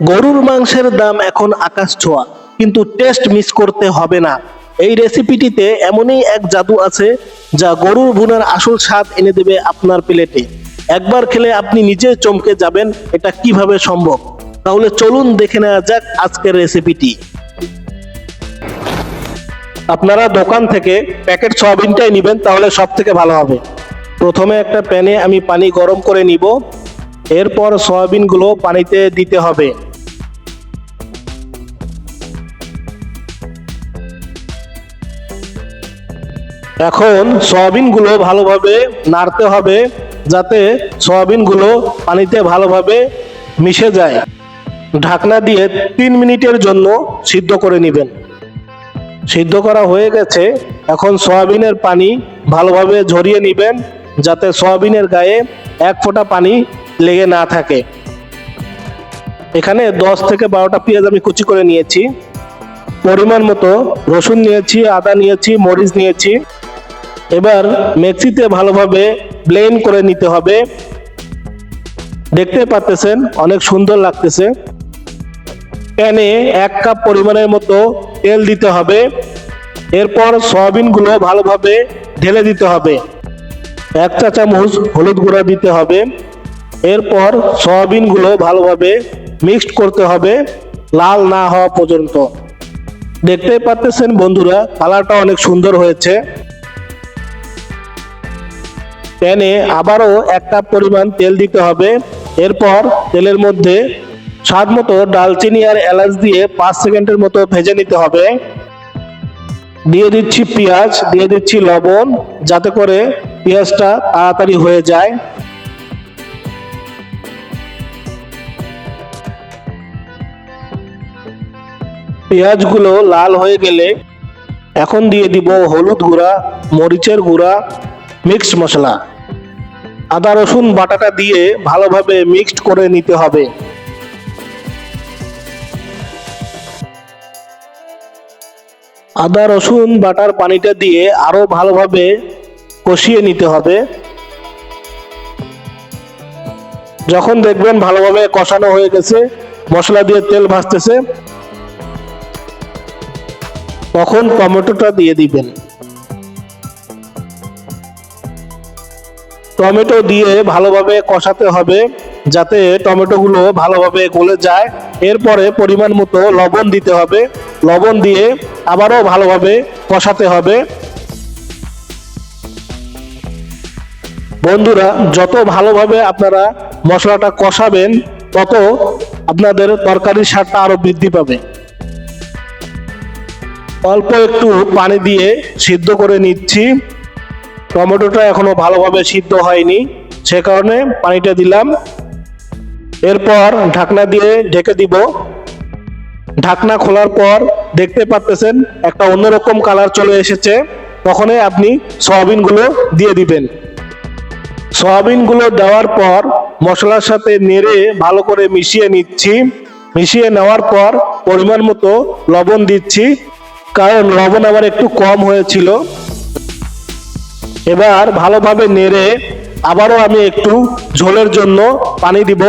গরুর মাংসের দাম এখন আকাশ ছোঁয়া, কিন্তু টেস্ট মিস করতে হবে না। এই রেসিপিটিতে এমনই এক জাদু আছে, যা গরুর ভুনার আসল স্বাদ এনে দেবে আপনার প্লেটে। একবার খেলে আপনি নিজে চমকে যাবেন, এটা কীভাবে সম্ভব? তাহলে চলুন দেখে নেওয়া যাক আজকের রেসিপিটি আপনারা দোকান থেকে প্যাকেট সয়াবিনটাই নেবেন, তাহলে সব থেকে ভালো হবে। প্রথমে একটা প্যানে আমি পানি গরম করে নিব। এরপর সয়াবিনগুলো পানিতে দিতে হবে। এখন সয়াবিনগুলো ভালোভাবে নাড়তে হবে যাতে সয়াবিনগুলো পানিতে ভালোভাবে মিশে যায়। ঢাকনা দিয়ে তিন মিনিটের জন্য সিদ্ধ করে নেবেন। সিদ্ধ করা হয়ে গেছে। এখন সয়াবিনের পানি ভালোভাবে ঝরিয়ে নেবেন যাতে সয়াবিনের গায়ে এক ফোঁটা পানি লেগে না থাকে। এখানে দশ থেকে বারোটা পেঁয়াজ আমি কুচি করে নিয়েছি। পরিমাণ মতো রসুন নিয়েছি, আদা নিয়েছি, মরিচ নিয়েছি। এবার মিক্সিতে ভালোভাবে ব্লেন্ড করে নিতে হবে। দেখতে পাচ্তেছেন অনেক সুন্দর লাগতেছে। প্যানে এক কাপ পরিমাণের মতো তেল দিতে হবে। এরপর সয়াবিনগুলো ভালোভাবে ঢেলে দিতে হবে। এক চা চামচ হলুদ গুঁড়া দিতে হবে। এরপর সয়াবিনগুলো ভালোভাবে মিক্সড করতে হবে, লাল না হওয়া পর্যন্ত। দেখতেই পাচ্তেছেন বন্ধুরা, কালারটা অনেক সুন্দর হয়েছে। প্যানে আবারও এক কাপ পরিমাণ তেল দিতে হবে। এরপর তেলের মধ্যে স্বাদ মতো ডালচিনি আর এলাচ দিয়ে পাঁচ সেকেন্ডের মতো ভেজে নিতে হবে। দিয়ে দিচ্ছি পেঁয়াজ, দিয়ে দিচ্ছি লবণ, যাতে করে পেঁয়াজটা তাড়াতাড়ি হয়ে যায়। পেঁয়াজগুলো লাল হয়ে গেলে এখন দিয়ে দিব হলুদ গুঁড়া, মরিচের গুঁড়া মিক্সড মশলা। আদা, রসুন, বাটাটা দিয়ে ভালোভাবে মিক্সড করে নিতে হবে। আদা, রসুন, বাটার পানিটা দিয়ে আরও ভালোভাবে কষিয়ে নিতে হবে। যখন দেখবেন ভালোভাবে কষানো হয়ে গেছে, মশলা দিয়ে তেল ভাজতেছে তখন টমেটোটা দিয়ে দিবেন? টমেটো দিয়ে ভালোভাবে কষাতে হবে যাতে টমেটোগুলো ভালোভাবে গলে যায়। এরপরে পরিমাণ মতো লবণ দিতে হবে। লবণ দিয়ে আবারও ভালোভাবে কষাতে হবে। বন্ধুরা, যত ভালোভাবে আপনারা মশলাটা কষাবেন, তত আপনাদের তরকারির স্বাদটা আরও বৃদ্ধি পাবে। অল্প একটু পানি দিয়ে সিদ্ধ করে নিচ্ছি। টমেটোটা এখনও ভালোভাবে সিদ্ধ হয়নি, সে কারণে পানিটা দিলাম। এরপর ঢাকনা দিয়ে ঢেকে দিব। ঢাকনা খোলার পর দেখতে পাচ্তেছেন একটা অন্যরকম কালার চলে এসেছে। তখনই আপনি সয়াবিনগুলো দিয়ে দিবেন। সয়াবিনগুলো দেওয়ার পর মশলার সাথে নেড়ে ভালো করে মিশিয়ে নিচ্ছি। মিশিয়ে নেওয়ার পর পরিমাণ মতো লবণ দিচ্ছি। কারণ লবণ আমার একটু কম হয়েছিল। এবার ভালোভাবে নেড়ে আবারও আমি একটু ঝোলের জন্য পানি দিব।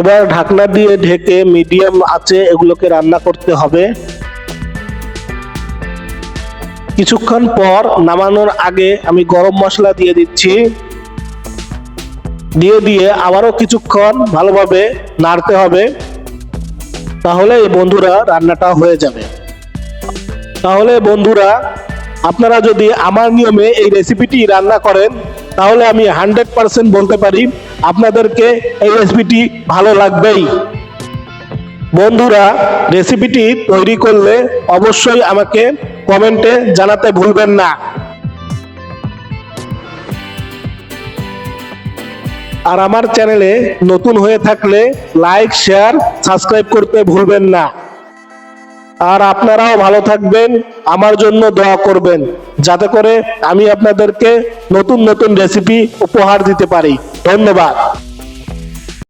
এবার ঢাকনা দিয়ে ঢেকে মিডিয়াম আছে এগুলোকে রান্না করতে হবে। কিছুক্ষণ পর নামানোর আগে আমি গরম মশলা দিয়ে দিচ্ছি। দিয়ে দিয়ে আবারও কিছুক্ষণ ভালোভাবে নাড়তে হবে। তাহলে এই বন্ধুরা রান্নাটা হয়ে যাবে। তাহলে বন্ধুরা, আপনারা যদি আমার নিয়মে এই রেসিপিটি রান্না করেন, তাহলে আমি হান্ড্রেড পার্সেন্ট বলতে পারি আপনাদেরকে এই রেসিপিটি ভালো লাগবেই। বন্ধুরা রেসিপিটি তৈরি করলে অবশ্যই আমাকে কমেন্টে জানাতে ভুলবেন না। আর আমার চ্যানেলে নতুন হয়ে থাকলে লাইক শেয়ার সাবস্ক্রাইব করতে ভুলবেন না। আর আপনারাও ভালো থাকবেন, আমার জন্য দোয়া করবেন, যাতে করে আমি আপনাদেরকে নতুন নতুন রেসিপি উপহার দিতে পারি। ধন্যবাদ।